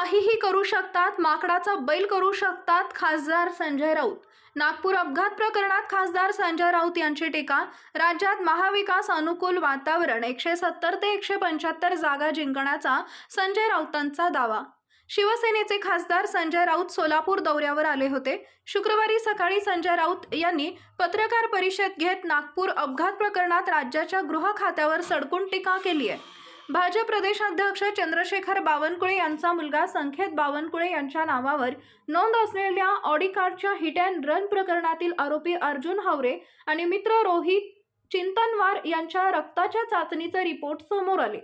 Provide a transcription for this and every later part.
काहीही करू शकतात माकडाचा बैल करू शकतात खासदार संजय राऊत. नागपूर अपघात प्रकरणात खासदार संजय राऊत यांची टीका राज्यात महाविकास अनुकूल वातावरण एकशे सत्तर ते एकशे पंच्याहत्तर जागा जिंकण्याचा संजय राऊतांचा दावा. शिवसेनेचे खासदार संजय राऊत सोलापूर दौऱ्यावर आले होते. शुक्रवारी सकाळी संजय राऊत यांनी पत्रकार परिषद घेत नागपूर अपघात प्रकरणात राज्याच्या गृह खात्यावर सडकून टीका केली आहे भाजप प्रदेशाध्यक्ष चंद्रशेखर बावनकुळे यांचा मुलगा संखेत बावनकुळे यांच्या नावावर नोंद असलेल्या ऑडी हिट अँड रन प्रकरणातील आरोपी अर्जुन हावरे आणि मित्र रोहित चिंतनवार यांच्या रक्ताच्या चाचणीचे रिपोर्ट समोर आले.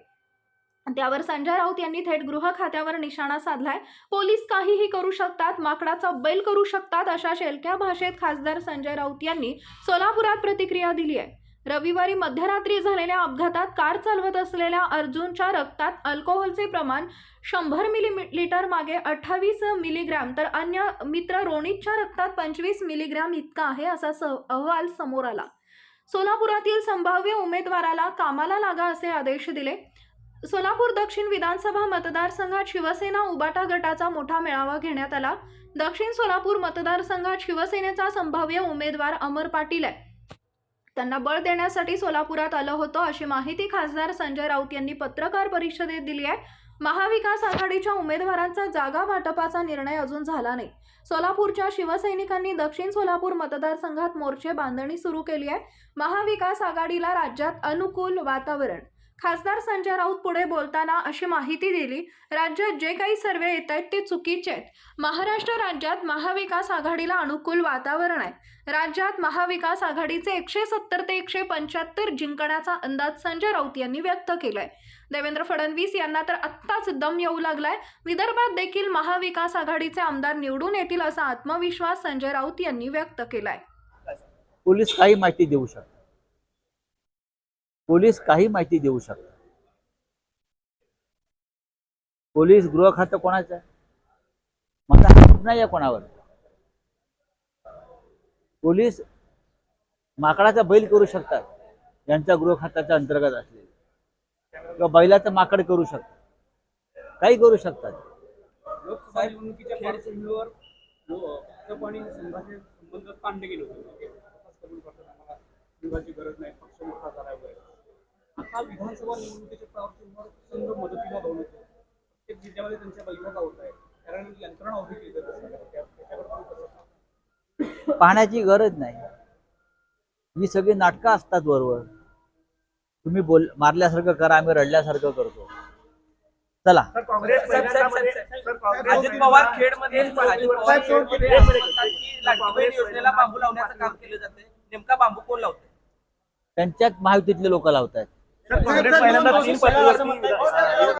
त्यावर संजय राऊत यांनी थेट गृह खात्यावर निशाणा साधलाय. पोलीस काहीही करू शकतात माकडाचा बैल करू शकतात अशा शेलक्या भाषेत खासदार संजय राऊत यांनी सोलापुरात प्रतिक्रिया दिली आहे. रविवारी मध्यरात्री झालेल्या अपघातात कार चालवत असलेल्या अर्जुनच्या रक्तात अल्कोहोलचे प्रमाण शंभर मिली लिटर मागे अठ्ठावीस मिलीग्रॅम तर अन्य मित्र रोनितच्या रक्तात पंचवीस मिलीग्रॅम इतका आहे असा स अहवाल समोर आला. सोलापुरातील संभाव्य उमेदवाराला कामाला लागा असे आदेश दिले. सोलापूर दक्षिण विधानसभा मतदारसंघात शिवसेना उबाटा गटाचा मोठा मेळावा घेण्यात आला. दक्षिण सोलापूर मतदारसंघात शिवसेनेचा संभाव्य उमेदवार अमर पाटील आहे. त्यांना बळ देण्यासाठी सोलापुरात आलं होतं अशी माहिती खासदार संजय राऊत यांनी पत्रकार परिषदेत दिली आहे. महाविकास आघाडीच्या उमेदवारांचा जागा वाटपाचा निर्णय अजून झाला नाही. सोलापूरच्या शिवसैनिकांनी दक्षिण सोलापूर मतदारसंघात मोर्चे बांधणी सुरू केली आहे. महाविकास आघाडीला राज्यात अनुकूल वातावरण खासदार संजय राऊत पुढे बोलताना अशी माहिती दिली राज्यात जे काही सर्वे येत आहेत ते चुकीचे आहेत. महाराष्ट्र राज्यात महाविकास आघाडीला अनुकूल वातावरण आहे. राज्यात महाविकास आघाडीचे एकशे सत्तर ते एकशे पंच्याहत्तर जिंकण्याचा अंदाज संजय राऊत यांनी व्यक्त केलाय. देवेंद्र फडणवीस यांना तर आत्ताच दम येऊ लागलाय. विदर्भात देखील महाविकास आघाडीचे आमदार निवडून येतील असा आत्मविश्वास संजय राऊत यांनी व्यक्त केलाय. पोलीस काही माहिती देऊ शकतात. पोलीस काही माहिती देऊ शकतात. पोलीस गृह खातं कोणाचं? आहे माझा हात नाही आहे कोणावर. पोलीस माकडाचा बैल करू शकतात यांच्या गृह खात्याच्या अंतर्गत असलेले. किंवा बैलाचं माकड करू शकतात. काही करू शकतात. लोकसभा निवडणुकीच्या पार्श्वभूमीवर लो- भाजप आणि संघाचे संबंध ताणले गेले होते. गरज नाही. पक्ष मोठा झाला वगैरे. आता विधानसभा निवडणुकीच्या संघ मदतीला धावून येतो प्रत्येक जिल्ह्यामध्ये त्यांच्या बैठका होत आहेत. कारण यंत्रणा उभी केली जाते? पाहण्याची गरज नाही. ही सगळी नाटकं असतात बरोबर. तुम्ही बोल मारल्यासारखं करा आम्ही रडल्यासारखं करतो. चला. अजित पवार खेडमध्ये योजनेला बांबू लावण्याचं काम केलं जाते नेमका बांबू कोण लावतोय? त्यांच्याच महायुतीतले लोक लावत आहेत काँग्रेस पहिल्यांदा तीन पदावर